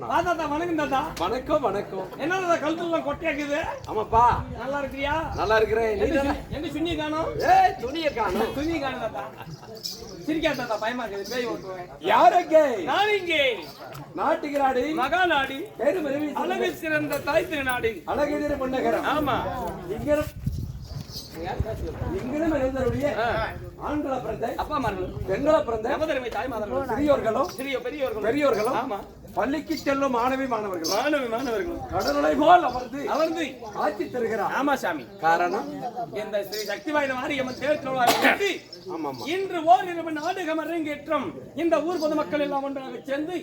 நாராயணா வா தாத்தா வணக்கம் தாத்தா. வணக்கம் வணக்கம். என்ன தாத்தா கழுத்துலாம் கொட்டையாக்குது? ஆமாப்பா. நல்லா இருக்கிறியா நல்லா இருக்கிறேன் தானே? சுண்ணி- காணோம்? ஏய் துணிய காணும். சுண்ணி காணும் தாத்தா. சிரிக்கா தாத்தா பயமா இருக்குது. பேய் ஓட்டுவேன். யாருக்கு நான் இங்கே. நாட்டுகிறாடி மகாநாடி. அழகு சிறந்த தாய் திருநாடு. அழகெதிர மன்னகரம் ஆமா. இங்கிரும் இங்கிரும் இருந்தவருடைய ஆண்கள பிறந்த அப்பா அம்மார்கள் பெண்கள பிறந்த நவதருமை தாய் சிறியோர்களும் சிறிய பெரியவர்கள் பெரியோர்களும் ஆமா. பள்ளிக்கு செல்லும் மாணவி மாணவர்கள். மாணவி மாணவர்கள். கடலுளை போல் அமர்ந்து அமர்ந்து ஆட்சி தருகிறார். ஆமா சாமி. காரணம்? இந்த ஸ்ரீ சக்தி வாய்ந்த மாரியம்மன் தேர்தல் இன்று ஓரிரவு நாடகம் அரங்கேற்றம் இந்த ஊர் பொதுமக்கள் எல்லாம் ஒன்றாக சேர்ந்து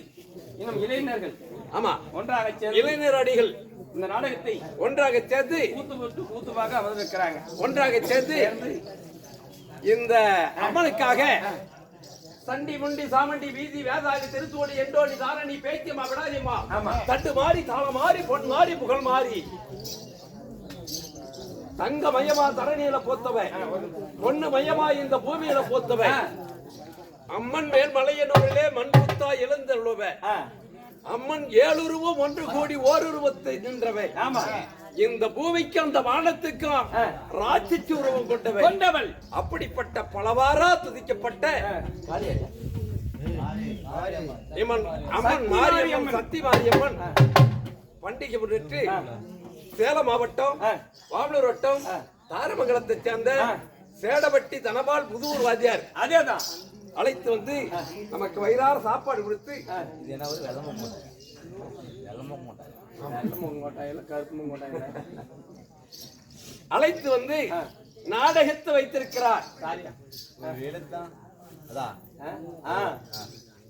இன்னும் இளைஞர்கள். ஆமா. ஒன்றாக சேர்ந்து இளைஞர் அடிகள். இந்த நாடகத்தை ஒன்றாக சேர்ந்து கூத்து போட்டு கூத்துவாக அமர்ந்து வைக்கிறாங்க ஒன்றாக சேர்ந்து இந்த அம்மனுக்காக சண்டி முண்டி சாமண்டி வீதி வேதாதி திருத்தோடி எண்டோடி தாரணி பேத்தியம்மா விடாதியம்மா. தட்டு மாறி தாளம் மாறி பொன் மாறி புகழ் மாறி. தங்க மையமா தரணியில போத்தவன். பொண்ணு மையமா இந்த பூமியில போத்தவன். அம்மன் மேல் மலையனூரிலே மண்புத்தா எழுந்தருளுவன். ஆ, அம்மன் ஏழுருவம் ஒன்று கோடி ஓருருவத்தை நின்றவை ஆமா. இந்த பூமிக்கு அந்த வானத்துக்கும் ராட்சிச்சு உருவம் கொண்டவை கொண்டவள். அப்படிப்பட்ட பலவாரா துதிக்கப்பட்ட இம்மன் அம்மன் மாரியம்மன். சக்தி மாரியம்மன். பண்டிகை முன்னிட்டு சேலம் மாவட்டம் வாமலூர் வட்டம் தாரமங்கலத்தை சேர்ந்த சேடபட்டி தனபால் புதூர் வாத்தியார். அதேதான். அழைத்து வந்து நமக்கு வயிறார சாப்பாடு கொடுத்து மூங்கோட்டாயில கருப்பு மூங்கோட்டாயில அழைத்து வந்து நாடகத்தை வைத்திருக்கிறார்.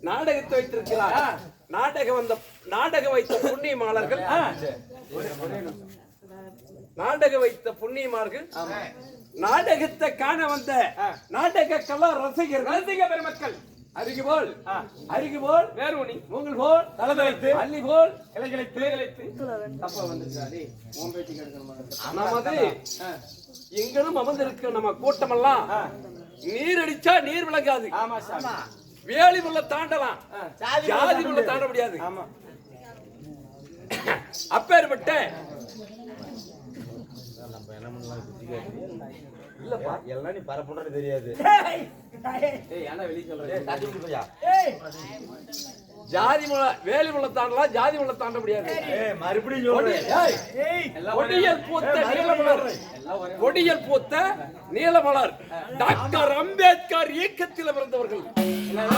நாடகத்தை வைத்திருக்கிறார். நாடகம் வந்த நாடகம் வைத்த புண்ணியமாளர்கள் நாடகம் வைத்த புண்ணியமார்கள் நாடகத்தை காண வந்த நாடக கலா ரசிகர்கள். ரசிக பெருமக்கள். அருகு போல். அருகு போல். வேறுணி மூங்கல் போல். தலதலைத்து அள்ளி போல். கிளைகளைத்து கிளைகளைத்து தப்பா வந்துருச்சாடி உன் பேச்சு கேட்கணும் எங்களும் அமர்ந்திருக்க நம்ம கூட்டமெல்லாம் நீர் அடிச்சா நீர் விளங்காது. ஆமா சாமி. வேலி முள்ள தாண்டலாம். ஜாதி முள்ள தாண்ட முடியாது. ஆமா. அப்பேற்பட்ட எல்லாம் நீ பரப்புன்றது தெரியாது. ஜாதி முள்ள வேலி முள்ள தாண்டலாம் ஜாதி முள்ள தாண்ட முடியாது. மறுபடியும் பூத்த நீலமலர். கொடியல் பூத்த நீலமலர். டாக்டர் அம்பேத்கர் இயக்கத்தில் பிறந்தவர்கள். என்னது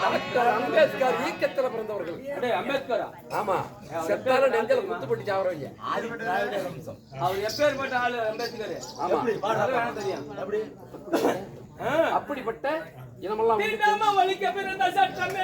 டாக்டர் அம்பேத்கர் இயக்கத்தில் பிறந்தவர்கள். அம்பேத்கரா? ஆமா. செத்தால நெஞ்சல குத்துப்பட்டு சாவறவங்க. அவர் எப்பேற்பட்ட ஆளு அம்பேத்கர்? ஆமா. தெரியும். அப்படிப்பட்ட இனமெல்லாம் ஒழிக்க பிறந்த சட்டமே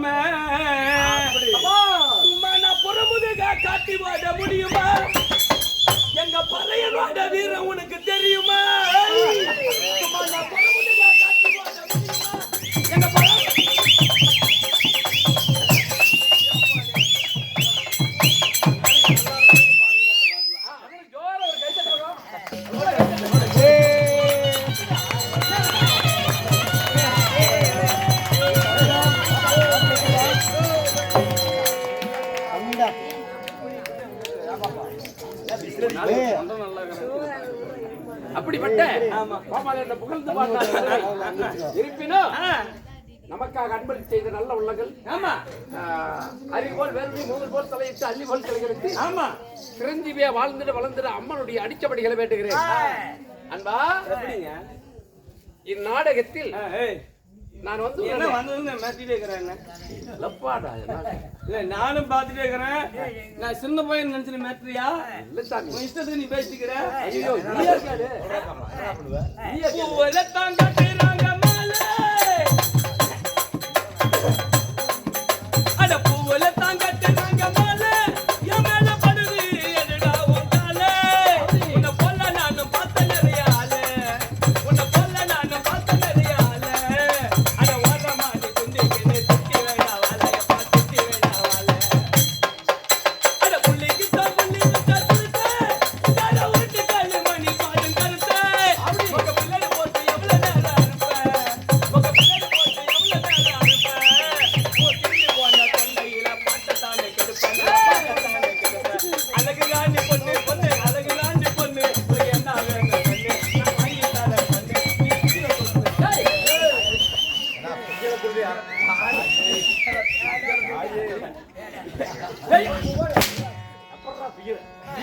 பெருமை சும்மா நான் புறமுதுக காட்டி வாட முடியுமா? எங்க பறையனோட வீரம் உனக்கு தெரியுமா? சும்மா நான் புறமுதுக அப்படிப்பட்ட கோபால் என்ற புகழ்ந்து பாட்டார்கள் இருப்பினும் நமக்காக அன்பளிப்பு செய்த நல்ல உள்ளங்கள் ஆமா. அறிவு போல் வேறு மூன்று போல் தலையிட்டு அள்ளி போல் தலைகளுக்கு ஆமா. சிரஞ்சீவியா வாழ்ந்துட்டு வளர்ந்துட்டு அம்மனுடைய அடிச்சபடிகளை வேண்டுகிறேன். அன்பா இந்நாடகத்தில் நான் வந்து என்ன உன்னை- வந்தது நான் மிரட்டிட்டே இருக்கிறேன்? இல்ல நானும் பார்த்துட்டே இருக்கிறேன். நான் சின்ன பையன் நினைச்சு மிரட்டுறியா இல்ல சாமி. உன் இஷ்டத்துக்கு நீ பேசிக்கிற. ஐயோ, இருக்காரு?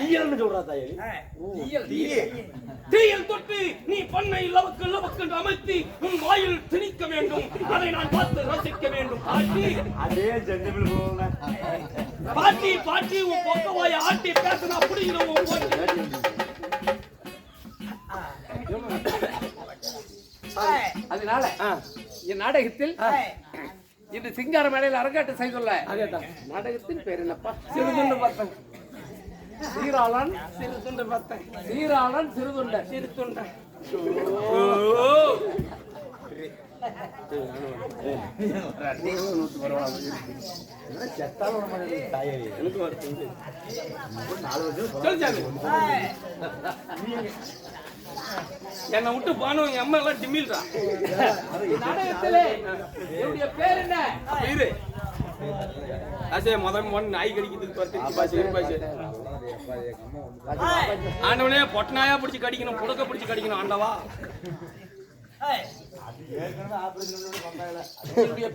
தீயல்னு சொல்றா தாயே. தீயல், தீயல். தீயில் தொட்டு நீ பண்ணை லவக்கு லவக்கு என்று அமைத்து உன் வாயில் திணிக்க வேண்டும். அதை நான் பார்த்து ரசிக்க வேண்டும். பாட்டி. அதே செந்தமிழ் போங்க பாட்டி பாட்டி உன் பொக்க வாயை ஆட்டி பேசினா புரியுது உன் போட்டு? அதனால என் நாடகத்தில் இன்று சிங்கார மேடையில் அரங்காட்டம் செய்துள்ள அதேதான். நாடகத்தின் பேர் என்னப்பா? சிறுதுண்டு பார்த்தேன் சீராளன் சிறுதுண்டு பார்த்தேன். சீராளன் சிறுதுண்ட சிறுதுண்டை. என்னை விட்டு என் அம்மா எல்லாம் டிமில்றா நாடகத்திலே என்னுடைய பேர் என்ன? அசே முதல் மண் நாய் கடிக்கிறதுக்கு பார்த்து பாசி பாசி. ஆண்டவனே பொட்டனாயா பிடிச்சி கடிக்கணும் புடக்க பிடிச்சி கடிக்கணும் ஆண்டவா.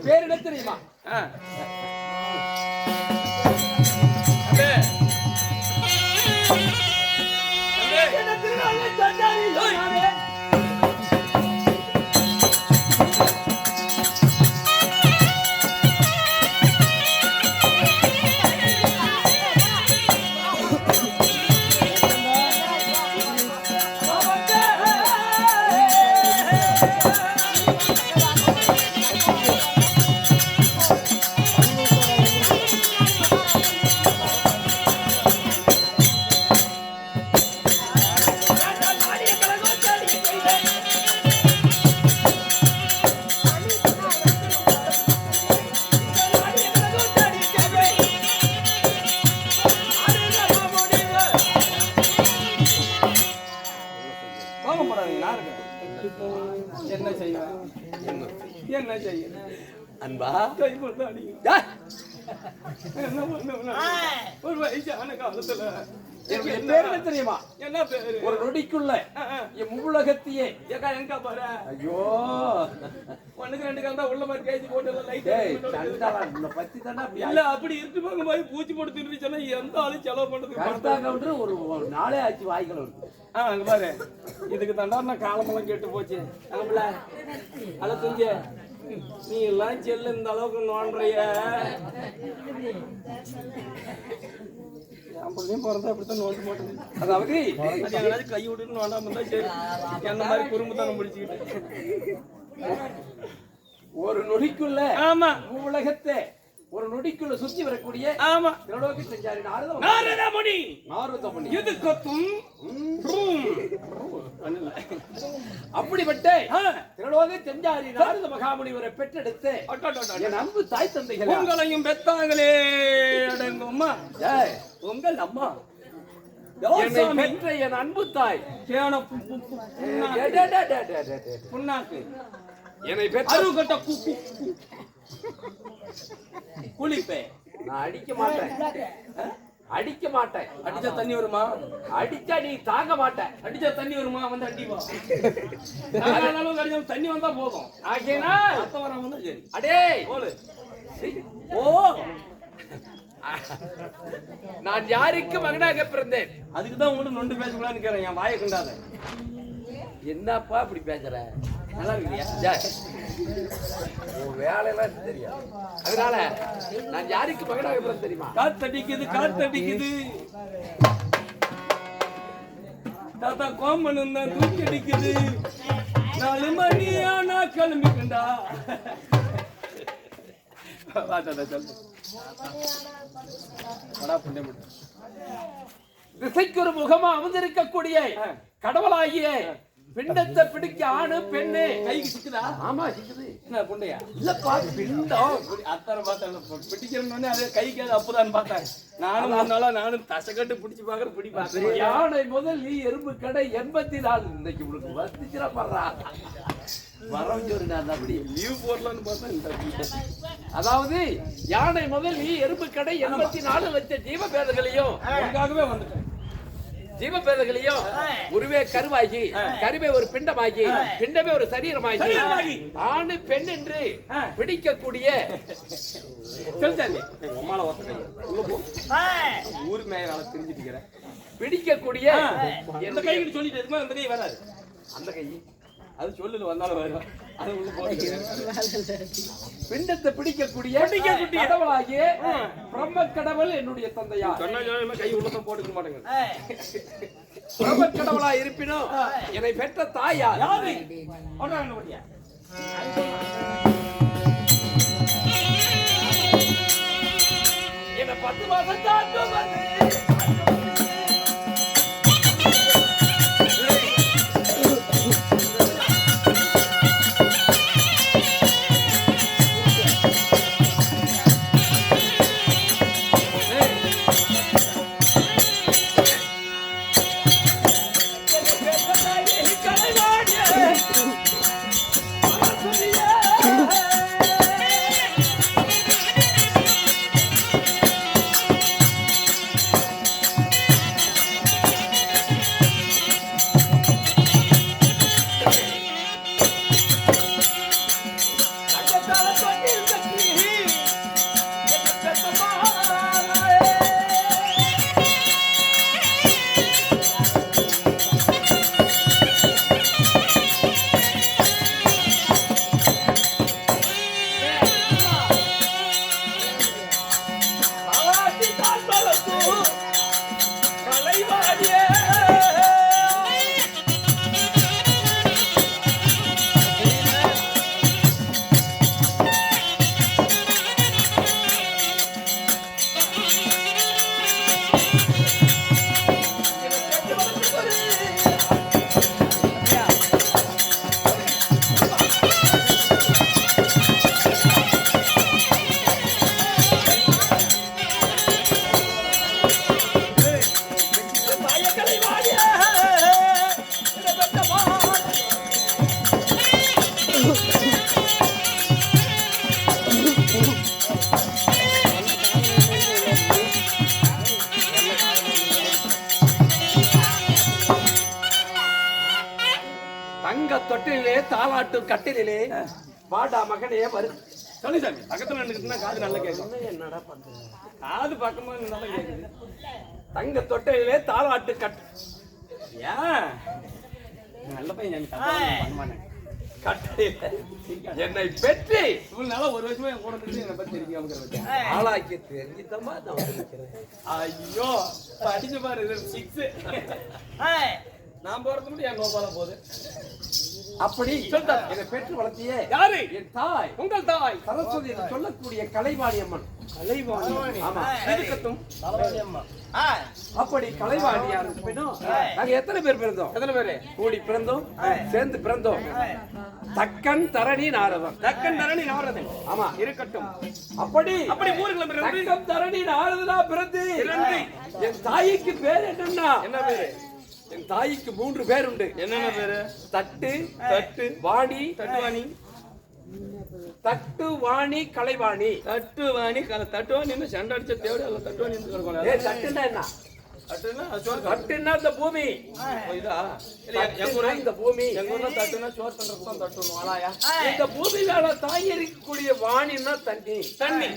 பேர் என்ன தெரியுமா? ஆ. அடே. இருக்கேன். என்ன செய்வேன் என்ன செய்ய அன்பா? கை போட்டு அடிங்க என்ன பண்ணுவேன் ஒரு வயசான காலத்துல பேர் என்ன தெரியுமா? என்ன பேரு? ஒரு நொடிக்குள்ள. என் முழுலகத்தையே ஏக்கா எங்க பாரு? ஐயோ. ஒண்ணுக்கு ரெண்டு கால் தான் உள்ள மாதிரி கேஜி போட்டு லைட் சண்டாளா உன்னை பத்தி தானே அப்படி இல்ல அப்படி இருக்கு போங்க போய் பூச்சி போட்டு தின்னுச்சுன்னா எந்த ஆளும் செலவு பண்றதுக்கு கருத்தா கவுண்டர் ஒரு நாளே ஆச்சு வாய்க்கல இருக்கு ஆ அங்க பாரு. இதுக்கு தாண்டா நான் காலமெல்லாம் கெட்டு போச்சு. ஆம்பள அல துஞ்ச நீ எல்லாம் செல்லு இந்த அளவுக்கு நோண்டுறிய. என் பிள்ளையும் பிறந்தா அப்படித்தான் நோண்ட மாட்டேங்குது அதாவது அது எங்கேயாச்சும் கை விட்டுட்டு நோண்டாம இருந்தா சரி. என்ன மாதிரி குறும்புத்தனம் முடிச்சுக்கிட்டு. ஒரு நொடிக்குள்ள ஆமா. உலகத்தை ஒரு நொடிக்குள்ள சுத்தி வரக்கூடிய ஆமா. திரலோகி செஞ்சாரி நாரதம் நாரதமுனி நாரதமணி இது கொத்தும். அப்படிப்பட்ட திரலோக செஞ்சாரி நாரத மகாமுனிவரை பெற்றெடுத்து. என் அன்பு தாய் தந்தைகளா. உங்களையும் பெத்தாங்களே அடங்கம்மா உங்கள் அம்மா. என்னை பெற்ற என் அன்பு தாய். புண்ணாக்கு. டே, டே, டே, டே, டே, டே. புண்ணாக்கு. என்னை பெற்ற அருகட்ட கு கு கு. குளிப்பே. நான் அடிக்க மாட்டேன்? அடிக்க மாட்டேன். அடிச்சா தண்ணி வருமா? அடிச்சா நீ தாங்க மாட்டேன் அடிச்சா தண்ணி வருமா? வந்து அடிப்பா அடிச்சா தண்ணி வந்தா போதும். ரத்தம் வராம வந்தா சரி. அடே போலு. ஓ நான் யாருக்கு மகனாக பிறந்தேன்? அதுக்கு தான் உங்கள்ட்ட நொண்டு பேசக்கூடாதுன்னு கேறேன் என் வாயை கண்டாத. என்னப்பா இப்படி பேசுற? நல்லா டேய், உன் வேலையெல்லாம் தெரியும் அதனால நான் யாருக்கு மகனாக பிறந்தேன் தெரியுமா? காத்தடிக்குது காத்தடிக்குது. தாத்தா கோமன் தான் தூக்கி அடிக்குது நாலு மணி ஆனா கிளம்பிக்கண்டா வா தாத்தா சொல்லு. வடா புண்ணியம் பண்ணு. திசைக்கு ஒரு முகமா அமர்ந்திருக்கக்கூடிய கடவுளாகிய பிண்டத்தை பிடிக்க ஆணு பெண்ணு. கைக்கு சிக்குதா ஆமா சிக்குது என்ன புண்டையா இல்லப்பா பிண்டம் அத்தனை பார்த்தேன் பிடிக்கிறோன்னு அதே கைக்கு அது அப்பதான் பார்த்தேன் நானும் நாளா நானும் தசைக்கட்டு பிடிச்சு பாக்குற பிடி பார்த்தேன் யானை முதல் நீ எறும்பு கடை எண்பத்தி நாலு. இன்னைக்கு உனக்கு வந்துச்சுடா படுறா அதாவது யானை முதல் நீ எறும்பு கடை எண்பத்தி நாலு லட்சம் ஜீவ பேதங்களையும் வந்துட்டேன். ஜீவ பேதங்களையும் உருவே கருவாகி கருவே ஒரு பிண்டமாகி பிண்டமே ஒரு சரீரமாகி. ஆணு பெண் என்று பிடிக்கக்கூடிய ஊர் மேயரால தெரிஞ்சுட்டு இருக்கிறேன் பிடிக்கக்கூடிய எந்த கைக்கு சொல்லிட்டு இருக்குமோ அந்த கை வராது. அந்த கை. அது சொல்லு வந்தாலும் வரும். பிண்டத்தை பிடிக்கக்கூடிய. கடவுளாகிய பிரம்ம கடவுள் என்னுடைய தந்தையா கை உள்ளதான் போட்டுக்க மாட்டேங்க பிரம்ம கடவுளா இருப்பினும் என்னை பெற்ற தாயா யாரு? என்னை பத்து மாசம் தாக்கு வாடா மகனே வரு சொல்லி சாமி பக்கத்துல நின்றுக்கிட்டுனா காது நல்லா கேட்கும் என்னடா பண்ற காது பக்கமா நல்லா கேக்குது. தங்க தொட்டிலே தாளாட்டு கட்டு ஏன் நல்ல பையன் எனக்கு பண்ண மாட்டேன் கட்டில என்னை பெற்று. இவ்வளவு ஒரு வருஷமா என் கூட என்னை பத்தி பத்தியா? ஆளாக்கி வந்திருக்கிறேன் ஐயோ படிச்சு பாரு இது சிக்ஸ் நான் போறது மட்டும் என் கோபாலம் போகுது. அப்படி. என்னை பெற்று வளர்த்தியே. யாரு? என் தாய். உங்கள் தாய். சரஸ்வதி என்று சொல்லக்கூடிய கலைவாணி அம்மன் கலைவாணி ஆமா இருக்கட்டும் அப்படி கலைவாணியா இருப்பினும் நாங்க எத்தனை பேர் பிறந்தோம்? எத்தனை பேரு? கூடி பிறந்தோம் சேர்ந்து பிறந்தோம். தக்கன் தரணி நாரதம் தக்கன் தரணி நாரதன். ஆமா. இருக்கட்டும். அப்படி அப்படி ஊருக்குள்ள பிறந்து தக்கம் தரணி நாரதனா பிறந்து பிறந்து. என் தாய்க்கு பேர் என்னன்னா என்ன பேரு? என் தாய்க்கு மூன்று பேர் உண்டு என்னென்ன பேரு? தட்டு தட்டு வாணி தட்டுவாணி. தட்டு வாணி கலைவாணி. தட்டுவாணி கல தட்டுவாணி சண்டை அடிச்ச தேவை அல்ல தட்டுவாணி ஏ தட்டுன்னா என்ன? தட்டுன்னா இந்த பூமி. இதா? இந்த பூமி. எங்க ஊர்ல தட்டுனா சோறு பண்றதுக்கு தான் தட்டணும் ஆளாயா இந்த பூமியில தாங்கி இருக்கக்கூடிய வாணின்னா தண்ணி. தண்ணி.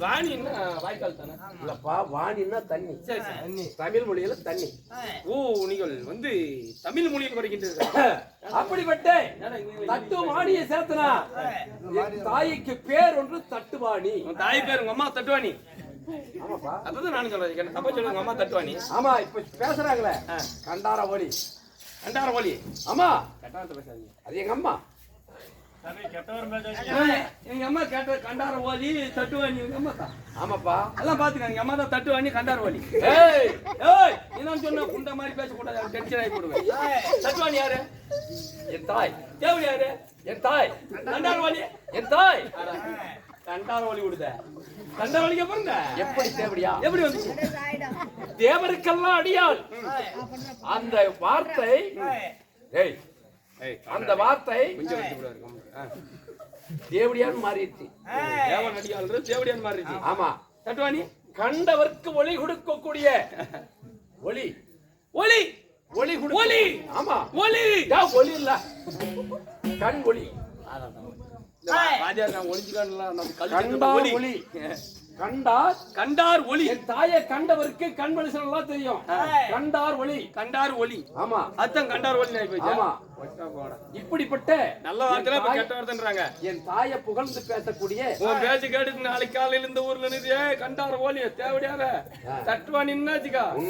வாணின்னா வாய்க்கால் தானே? இல்லப்பா வாணின்னா தண்ணி. சரி சரி. தமிழ் மொழியில தண்ணி. ஓ நீங்கள் வந்து தமிழ் மொழியில் அப்படிப்பட்ட தட்டு வாணியை சேர்த்தனா? தாய்க்கு பேர் ஒன்று தட்டுவாணி. உன் தாய் பேர் உங்க அம்மா தட்டுவாணி. ஆமாப்பா. அதான் நானும் சொல்றேன். தப்பா சொல்லுங்க அம்மா தட்டுவாணி. ஆமா இப்ப பேசுறாங்களே. கண்டார ஒலி கண்டார ஒலி ஆமா. கட்டாரத்தை பேசாதீங்க. அது எங்க அம்மா. எங்க அம்மா கேட்ட கண்டார ஓலி எங்க அம்மா தான். ஆமாப்பா. எல்லாம் பாத்துக்கங்க எங்க அம்மா தான் கண்டார ஓலி. ஏய். ஏய் என்ன சொன்ன குண்ட மாதிரி பேசக்கூடாது டென்ஷன் ஆகி போடுவேன். தட்டுவாணி யாரு? என் தாய். தேவடி யாரு? என் தாய். கண்டார ஓலி. என் தாய். கண்டார ஓலி விடுத. கண்டார ஓலிக்கு அப்புறம் எப்படி தேவடியா? எப்படி வந்துச்சு? தேவருக்கெல்லாம் அடியாள். அந்த வார்த்தை ஏய் அந்த வார்த்தை தேவடியான்னு மாறிடுச்சு. தேவடியான் இருக்கு ஆமா. தட்டுவாணி? கண்டவர்க்கு ஒளி கொடுக்கக்கூடிய ஒளி. ஒளி. கொடு ஒலி ஆமா. ஏன் ஒளி இல்ல. கண் ஒளி. கண்டார் ஒளி. கண்டார் என் தாயை கண்டவருக்கு கண் மனுஷன் எல்லாம் தெரியும். கண்டார் ஒளி. கண்டார் ஒலி ஆமா. அதான் கண்டார் போய் ஆமா. போடா இப்படிப்பட்ட நல்ல வார்த்தையில இப்ப கெட்ட வார்த்தைன்றாங்க. என் தாயை புகழ்ந்து பேசக்கூடிய உன் பேச்சு கேட்டு நாளைக்கு காலையில இந்த ஊர்ல நிறுத்தி கண்டார ஓலிய தேவடியாத தட்டுவான் நின்னாச்சுக்கா.